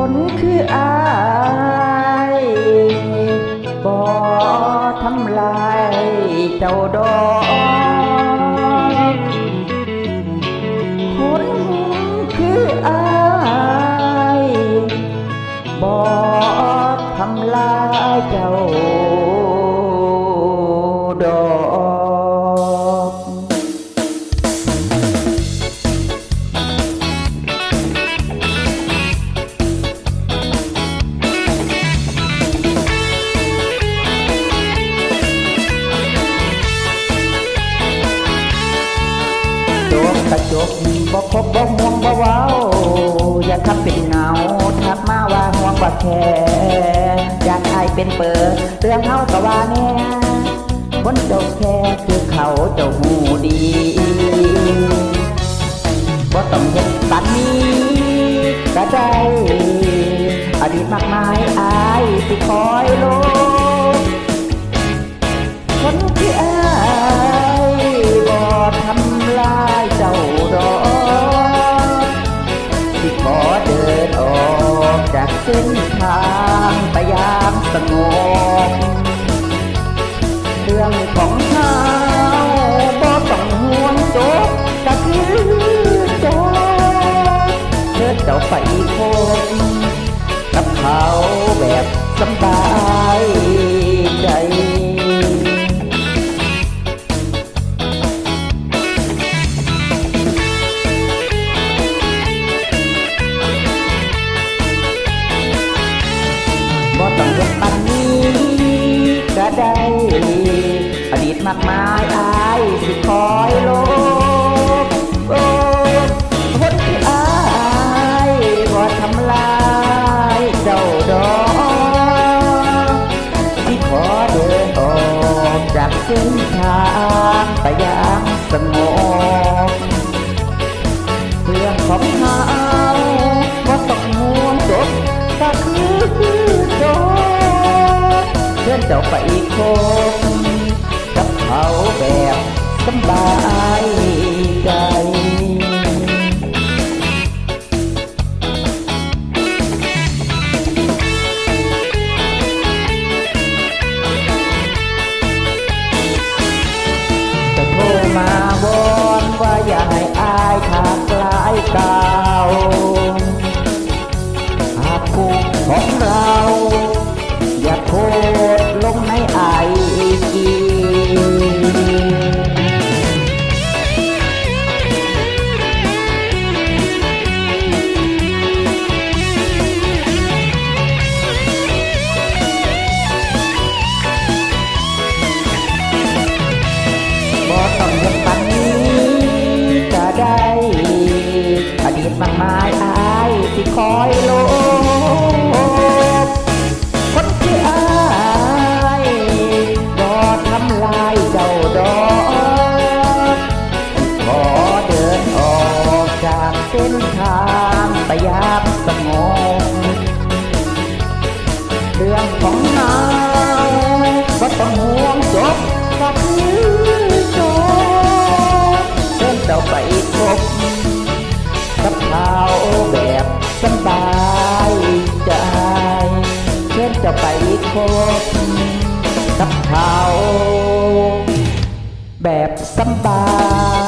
คนคืออายบ่ทำลายเจ้าดอกคนคืออายบ่ทำลายเจ้า กระจกบ่คบบ่ห่วงบ่ว้าอย่าทำเป็นเหงาทักมาว่าห่วงว่าแค่อยากอายเป็นเปิดเรื่องเฮาก็ว่าแน่คนเจ้าแค่คือเขาเจ้าหูดีบ่ต้องเห็นปันนี้ก็ได้อดีตมากมายอายสิคอยลคนที่อา เส้นทางไปยามสงบเรื่องของเขาบ่ต้องห่วงจบก็คือจบเธอเจ้าไปคบกับเขาแบบสบายใจ ต้องเฮ็ดปันนี้ก็ได้อดีตมากมายอายสิคอยลบโอ้คนที่อายบ่ทำลายเจ้าดอกที่ขอเดินออกจากเส้นทางไปยังสงบเรื่องของ เจ้าไปคบกับเขาแบบสบายใจจะโทรมาวอนว่าอย่าให้อายขาดกลายกา องเห็นปันนี้ก็ได้อดีตมากมายอายที่คอยลบคนที่ารอทำลายเจ้าดอกขอเดินออกจากเส้นทางไปยามสงบเรื่องของนาย พบกับเขาแบบสบาย